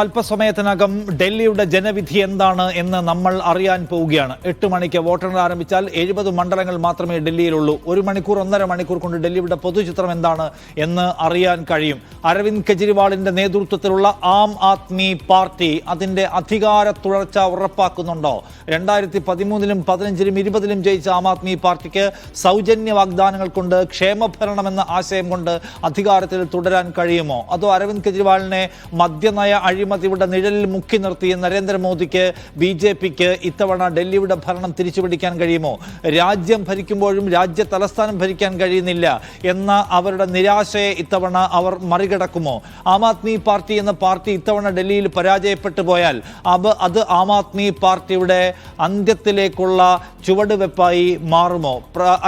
അല്പസമയത്തിനകം ഡൽഹിയുടെ ജനവിധി എന്താണ് എന്ന് നമ്മൾ അറിയാൻ പോവുകയാണ്. എട്ട് മണിക്ക് വോട്ടെണ്ണൽ ആരംഭിച്ചാൽ എഴുപത് മണ്ഡലങ്ങൾ മാത്രമേ ഡൽഹിയിലുള്ളൂ. ഒരു മണിക്കൂർ ഒന്നര മണിക്കൂർ കൊണ്ട് ഡൽഹിയുടെ പൊതുചിത്രം എന്താണ് എന്ന് അറിയാൻ കഴിയും. അരവിന്ദ് കെജ്രിവാളിന്റെ നേതൃത്വത്തിലുള്ള ആം ആദ്മി പാർട്ടി അതിന്റെ അധികാര തുടർച്ച ഉറപ്പാക്കുന്നുണ്ടോ? രണ്ടായിരത്തി പതിമൂന്നിലും പതിനഞ്ചിലും ഇരുപതിലും ജയിച്ച ആം ആദ്മി പാർട്ടിക്ക് സൗജന്യ വാഗ്ദാനങ്ങൾ കൊണ്ട് ക്ഷേമഭരണം എന്ന ആശയം കൊണ്ട് അധികാരത്തിൽ തുടരാൻ കഴിയുമോ? അതോ അരവിന്ദ് കെജ്രിവാളിനെ മദ്യനയ അഴിമതിയുടെ നിഴലിൽ മുക്കി നിർത്തി നരേന്ദ്രമോദിക്ക് ബി ജെ പിക്ക് ഇത്തവണ ഡൽഹിയുടെ ഭരണം തിരിച്ചുപിടിക്കാൻ കഴിയുമോ? രാജ്യം ഭരിക്കുമ്പോഴും രാജ്യ തലസ്ഥാനം ഭരിക്കാൻ കഴിയുന്നില്ല എന്ന അവരുടെ നിരാശയെ ഇത്തവണ അവർ മറികടക്കുമോ? ആം ആദ്മി പാർട്ടി എന്ന പാർട്ടി ഇത്തവണ ഡൽഹിയിൽ പരാജയപ്പെട്ടു പോയാൽ അത് അത് ആം ആദ്മി പാർട്ടിയുടെ അന്ത്യത്തിലേക്കുള്ള ചുവടുവെപ്പായി മാറുമോ?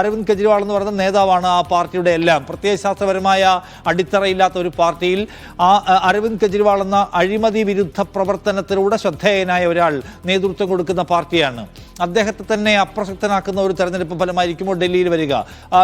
അരവിന്ദ് കെജ്രിവാൾ എന്ന് പറയുന്ന നേതാവാണ് ആ പാർട്ടിയുടെ എല്ലാം. പ്രത്യയശാസ്ത്രപരമായ അടിത്തറയില്ലാത്ത ഒരു പാർട്ടിയിൽ ആ അരവിന്ദ് കെജ്രിവാൾ എന്ന അഴിമതി വിരുദ്ധ പ്രവർത്തനത്തിലൂടെ ശ്രദ്ധേയനായ ഒരാൾ നേതൃത്വം കൊടുക്കുന്ന പാർട്ടിയാണ്. അദ്ദേഹത്തെ തന്നെ അപ്രസക്തനാക്കുന്ന ഒരു തെരഞ്ഞെടുപ്പ് ഫലമായിരിക്കുമോ ഡൽഹിയിൽ വരിക?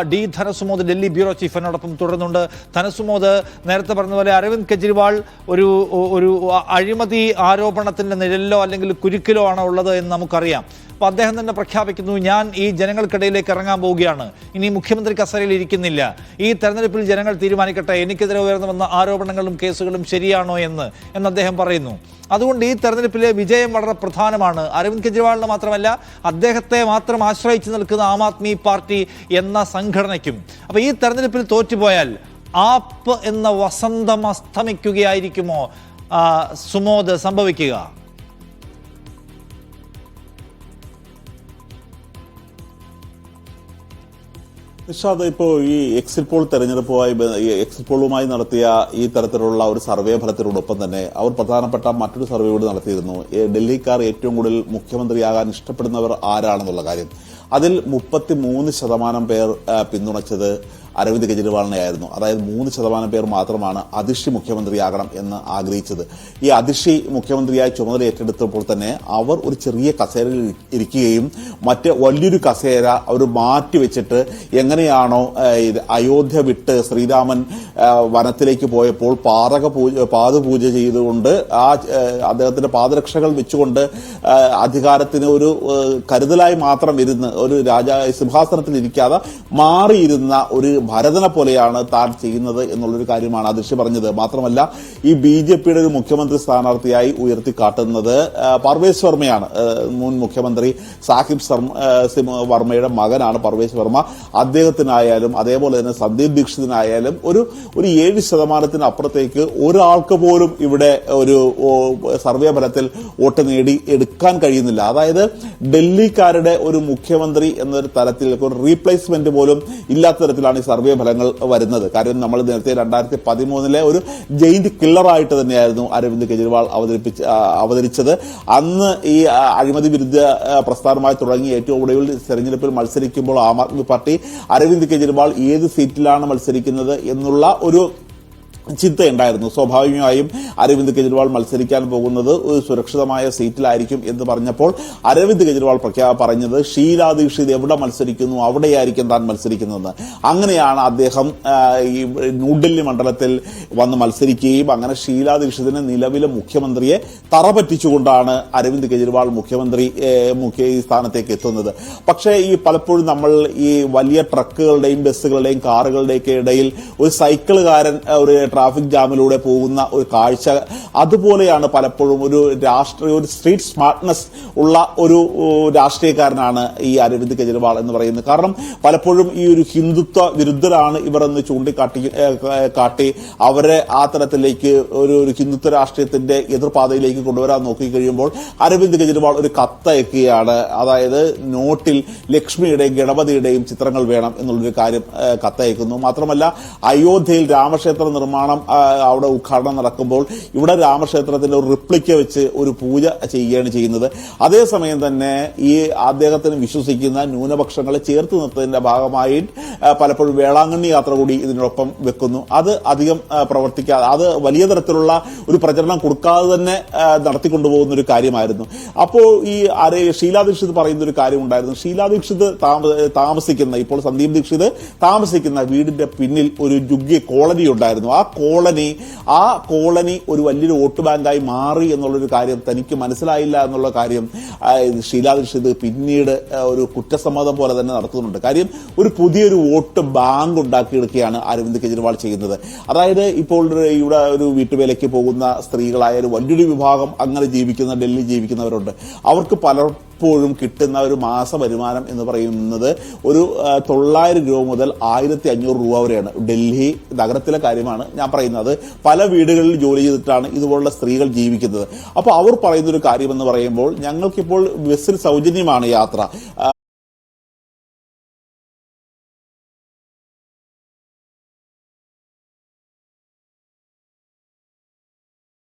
D Dhanasumod Delhi bureau chief എന്നോടൊപ്പം തുടരുന്നുണ്ട് ധനസുമോദ് നേരത്തെ പറഞ്ഞതുപോലെ പോലെ അരവിന്ദ് കെജ്രിവാൾ ഒരു ഒരു അഴിമതി ആരോപണത്തിന്റെ നിഴലിലോ അല്ലെങ്കിൽ കുരുക്കിലോ ആണോ ഉള്ളത് എന്ന് നമുക്കറിയാം. അപ്പോൾ അദ്ദേഹം തന്നെ പ്രഖ്യാപിക്കുന്നു ഞാൻ ഈ ജനങ്ങൾക്കിടയിലേക്ക് ഇറങ്ങാൻ പോവുകയാണ്. ഇനി മുഖ്യമന്ത്രി കസേരയിൽ ഇരിക്കുന്നില്ല. ഈ തെരഞ്ഞെടുപ്പിൽ ജനങ്ങൾ തീരുമാനിക്കട്ടെ. എനിക്കെതിരെ ഉയർന്നു വന്ന ആരോപണങ്ങളും കേസുകളും ശരിയാണോ എന്ന്? എന്ന് അദ്ദേഹം പറയുന്നു. അതുകൊണ്ട് ഈ തെരഞ്ഞെടുപ്പിലെ വിജയം വളരെ പ്രധാനമാണ്. അരവിന്ദ് കെജ്രിവാളിന് മാത്രമല്ല അദ്ദേഹത്തെ മാത്രം ആശ്രയിച്ച് നിൽക്കുന്ന ആം ആദ്മി പാർട്ടി എന്ന സംഘടനയ്ക്കും. അപ്പൊ ഈ തെരഞ്ഞെടുപ്പിൽ തോറ്റുപോയാൽ ആപ്പ് എന്ന വസന്തം അസ്തമിക്കുകയായിരിക്കുമോ? സുമോദ് സംഭവിക്കുക. നിഷാദ് ഇപ്പോൾ ഈ എക്സിറ്റ് പോൾ തെരഞ്ഞെടുപ്പുമായി എക്സിറ്റ് പോളുമായി നടത്തിയ ഈ തരത്തിലുള്ള ഒരു സർവേ ഫലത്തിനോടൊപ്പം തന്നെ അവർ പ്രധാനപ്പെട്ട മറ്റൊരു സർവേ കൂടി നടത്തിയിരുന്നു. ഡൽഹിക്കാർ ഏറ്റവും കൂടുതൽ മുഖ്യമന്ത്രിയാകാൻ ഇഷ്ടപ്പെടുന്നവർ ആരാണെന്നുള്ള കാര്യം. അതിൽ മുപ്പത്തി മൂന്ന് ശതമാനം പേർ പിന്തുണച്ചത് അരവിന്ദ് കെജ്രിവാളിനെ ആയിരുന്നു അതായത് മൂന്ന് ശതമാനം പേർ മാത്രമാണ് അതിഷി മുഖ്യമന്ത്രിയാകണം എന്ന് ആഗ്രഹിച്ചത്. ഈ അതിഷി മുഖ്യമന്ത്രിയായി ചുമതല ഏറ്റെടുത്തപ്പോൾ തന്നെ അവർ ഒരു ചെറിയ കസേരയിൽ ഇരി- ഇരിക്കുകയും മറ്റ് വലിയൊരു കസേര അവർ മാറ്റിവെച്ചിട്ട് എങ്ങനെയാണോ അയോധ്യ വിട്ട് ശ്രീരാമൻ വനത്തിലേക്ക് പോയപ്പോൾ പാതക പൂജ പാദപൂജ ചെയ്തുകൊണ്ട് ആ, അദ്ദേഹത്തിന്റെ പാദരക്ഷകൾ വെച്ചുകൊണ്ട് അധികാരത്തിന് ഒരു കരുതലായി മാത്രം ഇരുന്ന് ഒരു രാജാ സിംഹാസനത്തിൽ ഇരിക്കാതെ മാറിയിരുന്ന ഒരു ഭരതനെ പോലെയാണ് താൻ ചെയ്യുന്നത് എന്നുള്ളൊരു കാര്യമാണ് അദൃശ്യ പറഞ്ഞത്. മാത്രമല്ല ഈ ബി ജെ പിയുടെ ഒരു മുഖ്യമന്ത്രി സ്ഥാനാർത്ഥിയായി ഉയർത്തിക്കാട്ടുന്നത് ആ, പർവേസ് വർമ്മയാണ്. മുൻ മുഖ്യമന്ത്രി സാഹിബ് വർമ്മയുടെ മകനാണ് പർവേസ് വർമ്മ. അദ്ദേഹത്തിനായാലും അതേപോലെ തന്നെ സന്ദീപ് ദീക്ഷിതനായാലും ഒരു ഒരു ഏഴ് ശതമാനത്തിന് അപ്പുറത്തേക്ക് ഒരാൾക്ക് പോലും ഇവിടെ ഒരു സർവേ ഫലത്തിൽ വോട്ട് നേടി എടുക്കാൻ കഴിയുന്നില്ല. അതായത് ഡൽഹിക്കാരുടെ ഒരു മുഖ്യമന്ത്രി എന്നൊരു തലത്തിൽ ഒരു റീപ്ലേസ്മെന്റ് പോലും ഇല്ലാത്ത തരത്തിലാണ് ഈ സർവേ ഫലങ്ങൾ വരുന്നത്. കാര്യം നമ്മൾ നേരത്തെ രണ്ടായിരത്തി പതിമൂന്നിലെ ഒരു ജയിന്റ് കില്ലറായിട്ട് തന്നെയായിരുന്നു അരവിന്ദ് കെജ്രിവാൾ അവതരിപ്പിച്ച അവതരിച്ചത്. അന്ന് ഈ അഴിമതി വിരുദ്ധ പ്രസ്ഥാനമായി തുടങ്ങി ഏറ്റവും ഒടുവിൽ തെരഞ്ഞെടുപ്പിൽ മത്സരിക്കുമ്പോൾ ആം ആദ്മി പാർട്ടി അരവിന്ദ് കെജ്രിവാൾ ഏത് സീറ്റിലാണ് മത്സരിക്കുന്നത് എന്നുള്ള ഒരു ചിന്തയുണ്ടായിരുന്നു. സ്വാഭാവികമായും അരവിന്ദ് കെജ്രിവാൾ മത്സരിക്കാൻ പോകുന്നത് ഒരു സുരക്ഷിതമായ സീറ്റിലായിരിക്കും എന്ന് പറഞ്ഞപ്പോൾ അരവിന്ദ് കെജ്രിവാൾ പ്രഖ്യാ പറഞ്ഞത് ഷീലാ ദീക്ഷിത് എവിടെ മത്സരിക്കുന്നു അവിടെയായിരിക്കും താൻ മത്സരിക്കുന്നതെന്ന്. അങ്ങനെയാണ് അദ്ദേഹം ഈ ന്യൂഡൽഹി മണ്ഡലത്തിൽ വന്ന് മത്സരിക്കുകയും അങ്ങനെ ഷീലാ ദീക്ഷിതിന് നിലവിലെ മുഖ്യമന്ത്രിയെ തറപറ്റിച്ചുകൊണ്ടാണ് അരവിന്ദ് കെജ്രിവാൾ മുഖ്യമന്ത്രി മുഖ്യ ഈ സ്ഥാനത്തേക്ക് എത്തുന്നത്. പക്ഷേ ഈ പലപ്പോഴും നമ്മൾ ഈ വലിയ ട്രക്കുകളുടെയും ബസ്സുകളുടെയും കാറുകളുടെയൊക്കെ ഇടയിൽ ഒരു സൈക്കിളുകാരൻ ഒരു ട്രാഫിക് ജാമിലൂടെ പോകുന്ന ഒരു കാഴ്ച. അതുപോലെയാണ് പലപ്പോഴും ഒരു രാഷ്ട്രീയ ഒരു സ്ട്രീറ്റ് സ്മാർട്ട്നെസ് ഉള്ള ഒരു രാഷ്ട്രീയക്കാരനാണ് ഈ അരവിന്ദ് കെജ്രിവാൾ എന്ന് പറയുന്നത്. കാരണം പലപ്പോഴും ഈ ഒരു ഹിന്ദുത്വ വിരുദ്ധരാണ് ഇവർ എന്ന് ചൂണ്ടിക്കാട്ടി കാട്ടി അവരെ ആ തരത്തിലേക്ക് ഒരു ഒരു ഹിന്ദുത്വ രാഷ്ട്രീയത്തിന്റെ എതിർപാതയിലേക്ക് കൊണ്ടുവരാൻ നോക്കി കഴിയുമ്പോൾ അരവിന്ദ് കെജ്രിവാൾ ഒരു കത്തയക്കുകയാണ്. അതായത് നോട്ടിൽ ലക്ഷ്മിയുടെയും ഗണപതിയുടെയും ചിത്രങ്ങൾ വേണം എന്നുള്ളൊരു കാര്യം കത്തയക്കുന്നു. മാത്രമല്ല അയോധ്യയിൽ രാമക്ഷേത്ര നിർമ്മാണം ആ, അവിടെ ഉദ്ഘാടനം നടക്കുമ്പോൾ ഇവിടെ രാമക്ഷേത്രത്തിൽ ഒരു റിപ്ലിക്ക വെച്ച് ഒരു പൂജ ചെയ്യുകയാണ് ചെയ്യുന്നത്. അതേസമയം തന്നെ ഈ അദ്ദേഹത്തിന് വിശ്വസിക്കുന്ന ന്യൂനപക്ഷങ്ങളെ ചേർത്ത് നിർത്തുന്നതിന്റെ ഭാഗമായി പലപ്പോഴും വേളാങ്കണ്ണി യാത്ര കൂടി ഇതിനൊപ്പം വെക്കുന്നു. അത് അധികം പ്രവർത്തിക്കാതെ അത് വലിയ തരത്തിലുള്ള ഒരു പ്രചരണം കൊടുക്കാതെ തന്നെ നടത്തിക്കൊണ്ടുപോകുന്ന ഒരു കാര്യമായിരുന്നു. അപ്പോൾ ഈ ആരെ ഷീലാ ദീക്ഷിത് പറയുന്ന ഒരു കാര്യം ഉണ്ടായിരുന്നു. ഷീലാ ദീക്ഷിത് താമസിക്കുന്ന ഇപ്പോൾ സന്ദീപ് ദീക്ഷിത് താമസിക്കുന്ന വീടിന്റെ പിന്നിൽ ഒരു ജുഗ്ഗി കോളനി ഉണ്ടായിരുന്നു. ആ കോളനി ആ കോളനി ഒരു വലിയൊരു വോട്ട് ബാങ്കായി മാറി എന്നുള്ളൊരു കാര്യം തനിക്ക് മനസ്സിലായില്ല എന്നുള്ള കാര്യം ഷീലാ പിന്നീട് ഒരു കുറ്റസമ്മതം പോലെ തന്നെ നടത്തുന്നുണ്ട്. കാര്യം ഒരു പുതിയൊരു വോട്ട് ബാങ്ക് ഉണ്ടാക്കിയെടുക്കുകയാണ് അരവിന്ദ് കെജ്രിവാൾ ചെയ്യുന്നത്. അതായത് ഇപ്പോൾ ഇവിടെ ഒരു വീട്ടുവേലയ്ക്ക് പോകുന്ന സ്ത്രീകളായ ഒരു വലിയൊരു വിഭാഗം അങ്ങനെ ജീവിക്കുന്ന ഡൽഹി ജീവിക്കുന്നവരുണ്ട്. അവർക്ക് പലപ്പോഴും കിട്ടുന്ന ഒരു മാസ വരുമാനം എന്ന് പറയുന്നത് ഒരു തൊള്ളായിരം രൂപ മുതൽ ആയിരത്തി അഞ്ഞൂറ് രൂപ വരെയാണ്. ഡൽഹി നഗരത്തിലെ കാര്യമാണ് ഞാൻ പറയുന്നത്. പല വീടുകളിൽ ജോലി ചെയ്തിട്ടാണ് ഇതുപോലുള്ള സ്ത്രീകൾ ജീവിക്കുന്നത്. അപ്പോൾ അവർ പറയുന്ന ഒരു കാര്യം എന്ന് പറയുമ്പോൾ ഞങ്ങൾക്കിപ്പോൾ ബസ്സിൽ സൗജന്യമാണ് യാത്ര.